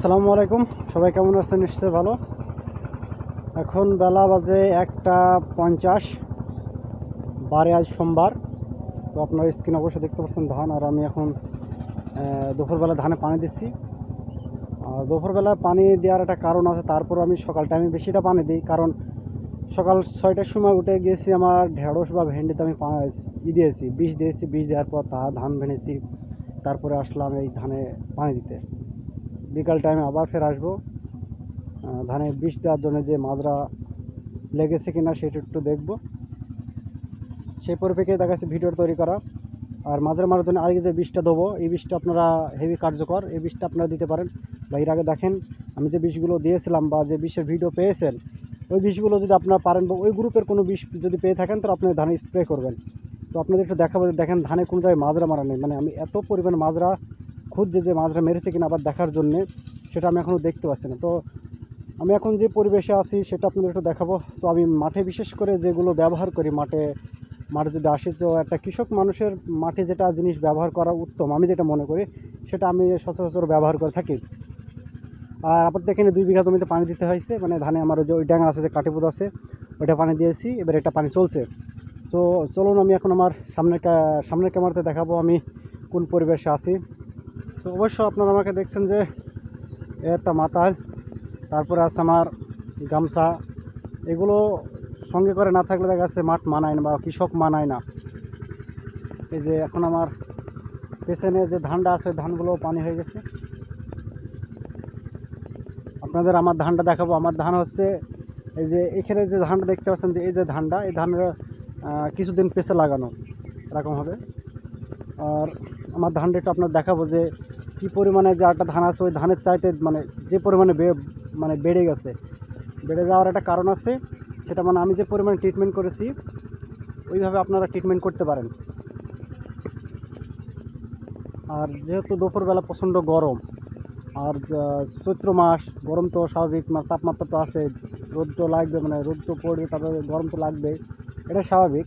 আসসালামু আলাইকুম। সবাই কেমন আছেন? নিশ্চয়ই ভালো। এখন বেলা বাজে একটা পঞ্চাশ। বারে আজ সোমবার। তো আপনার স্ক্রিন অবশ্যই দেখতে পাচ্ছেন ধান, আর আমি এখন দুপুরবেলা ধানে পানি দিচ্ছি। আর দুপুরবেলা পানি দেওয়ার একটা কারণ আছে, তারপর আমি সকাল টাইমে বেশিটা পানি দিই। কারণ সকাল ছয়টার সময় উঠে গিয়েছি আমার ঢেঁড়স বা ভেন্ডিতে আমি ই দিয়েছি, বিষ দিয়েছি। বিষ দেওয়ার পর তা ধান ভেঙেছি। তারপরে আসলাম এই ধানে পানি দিতে। বিকাল টাইমে আবার ফের আসব। ধানে বিষ দেওয়ার জন্য যে মাজরা লেগেছে কিনা সেটা একটু দেখব। সেই পরিপ্রেক্ষিতে দেখা যাচ্ছে ভিডিও তৈরি করা। আর মাজরা মারার জন্য আগে যে বিষটা দেবো এই বিষটা আপনারা হেভি কার্যকর। এই বিষটা আপনারা দিতে পারেন। বা এর আগে দেখেন, আমি যে বিষগুলো দিয়েছিলাম বা যে বিষের ভিডিও পেয়েছেন, ওই বিষগুলো যদি আপনারা পারেন বা ওই গ্রুপের কোনো বিষ যদি পেয়ে থাকেন তো আপনি ধানে স্প্রে করবেন। তো আপনাদের একটু দেখাবো দেখেন ধানে কোনো জায়গায় মাজরা মারা নেই। মানে আমি এত পরিমাণ মাজরা খুঁজছে যে মাজরা মেরেছে কিনা আবার দেখার জন্যে, সেটা আমি এখনও দেখতে পাচ্ছি না। তো আমি এখন যে পরিবেশে আছি, সেটা আপনাদের একটু দেখাবো। তো আমি মাঠে বিশেষ করে যেগুলো ব্যবহার করি, মাঠে মাঠে যদি আসি, তো একটা কৃষক মানুষের মাঠে যেটা জিনিস ব্যবহার করা উত্তম, আমি যেটা মনে করি, সেটা আমি সচরাচর ব্যবহার করে থাকি। আর আপাতত এখানে দুই বিঘা জমিতে পানি দিতে হয়েছে মানে ধানে আমার যে ওই ড্যাঙা আছে, যে কাটিপুদ আছে, ওইটা পানি দিয়েছি, এবার এটা পানি চলছে। তো চলুন আমি এখন আমার সামনের ক্যা- সামনের ক্যামেরাতে দেখাবো আমি কোন পরিবেশে আছি। তো অবশ্য আপনারা আমাকে দেখছেন যে একটা মাতাল তারপরে আছে আমার গামছা। এগুলো সঙ্গে করে না থাকলে দেখা যাচ্ছে মাঠ মানায় না বা কৃষক মানায় না। এই যে এখন আমার পেছনে যে ধানটা আছে ধানগুলো পানি হয়ে গেছে। আপনাদের আমার ধানটা দেখাবো। আমার ধান হচ্ছে এই যে এখানে যে ধানটা দেখতে পাচ্ছেন যে এই যে ধানটা এই আহ, কিছুদিন পেছে লাগানো এরকম হবে। আর আমার ধানটা একটু আপনার দেখাবো যে কী পরিমাণে যে একটা ধান আছে, ওই ধানের চাইতে মানে যে পরিমাণে মানে বেড়ে গেছে, বেড়ে যাওয়ার একটা কারণ আছে। সেটা মানে আমি যে পরিমাণে ট্রিটমেন্ট করেছি, ওইভাবে আপনারা ট্রিটমেন্ট করতে পারেন। আর যেহেতু দুপুরবেলা প্রচণ্ড গরম, আর চৈত্র মাস, গরম তো স্বাভাবিক মানে তাপমাত্রা তো আছে, রোদ তো লাগবে মানে রোদ তো পড়বে, তারপরে গরম তো লাগবে, এটা স্বাভাবিক।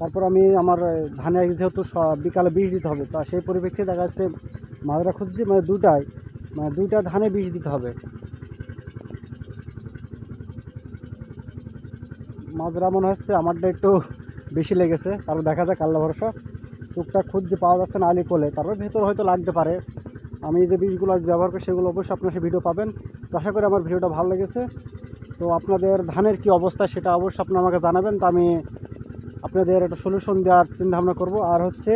তারপর আমি আমার ধানে যেহেতু বিকালে বীজ দিতে হবে, তা সেই পরিপ্রেক্ষিতে দেখা যাচ্ছে মাজরা খুঁজছি মানে দুটাই মানে দুইটা ধানে বীজ দিতে হবে। মাজরা মনে হচ্ছে আমারটা একটু বেশি লেগেছে তারপর দেখা যাক আল্লাহ ভরসা। টুকটাক খুঁজছে, পাওয়া যাচ্ছে না আলি কোলে, তারপর ভেতর হয়তো লাগতে পারে। আমি যে বীজগুলো আজ ব্যবহার করি, সেগুলো অবশ্যই আপনার সে ভিডিও পাবেন। তো আশা করি আমার ভিডিওটা ভালো লেগেছে। তো আপনাদের ধানের কি অবস্থা, সেটা অবশ্যই আপনি আমাকে জানাবেন। তো আমি আপনাদের একটা সলিউশন দেওয়ার চিন্তাভাবনা করব। আর হচ্ছে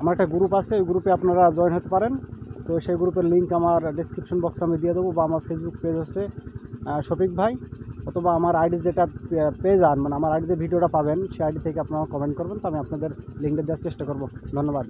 আমার একটা গ্রুপ আছে, ওই গ্রুপে আপনারা জয়েন হতে পারেন। তো সেই গ্রুপের লিঙ্ক আমার ডিসক্রিপশন বক্সে আমি দিয়ে দেবো বা আমার ফেসবুক পেজ হচ্ছে শফিক ভাই। অথবা আমার আইডি যেটা পেজ আর মানে আমার আইডিতে ভিডিওটা পাবেন, সেই আইডি থেকে আপনারা কমেন্ট করবেন, তো আমি আপনাদের লিঙ্কটা দেওয়ার চেষ্টা করব। ধন্যবাদ।